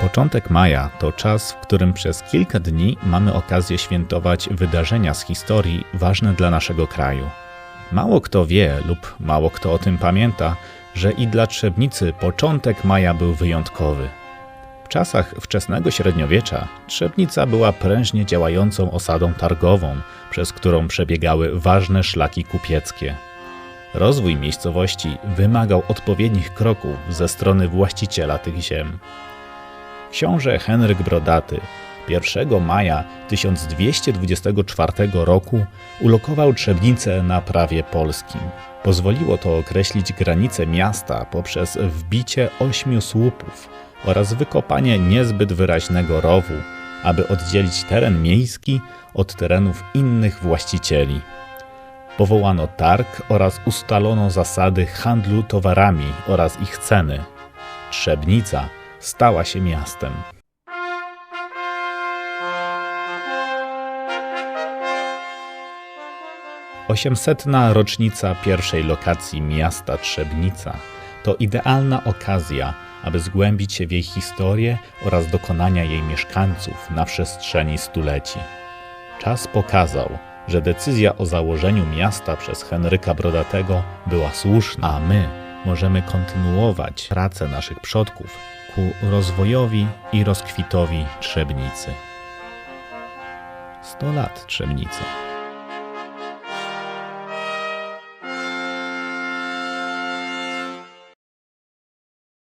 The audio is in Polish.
Początek maja to czas, w którym przez kilka dni mamy okazję świętować wydarzenia z historii ważne dla naszego kraju. Mało kto wie lub mało kto o tym pamięta, że i dla Trzebnicy początek maja był wyjątkowy. W czasach wczesnego średniowiecza Trzebnica była prężnie działającą osadą targową, przez którą przebiegały ważne szlaki kupieckie. Rozwój miejscowości wymagał odpowiednich kroków ze strony właściciela tych ziem. Książę Henryk Brodaty 1 maja 1224 roku ulokował Trzebnicę na prawie polskim. Pozwoliło to określić granice miasta poprzez wbicie ośmiu słupów oraz wykopanie niezbyt wyraźnego rowu, aby oddzielić teren miejski od terenów innych właścicieli. Powołano targ oraz ustalono zasady handlu towarami oraz ich ceny. Trzebnica stała się miastem. 800. rocznica pierwszej lokacji miasta Trzebnica to idealna okazja, aby zgłębić się w jej historię oraz dokonania jej mieszkańców na przestrzeni stuleci. Czas pokazał, że decyzja o założeniu miasta przez Henryka Brodatego była słuszna, a my możemy kontynuować pracę naszych przodków ku rozwojowi i rozkwitowi Trzebnicy. 100 lat Trzebnicy.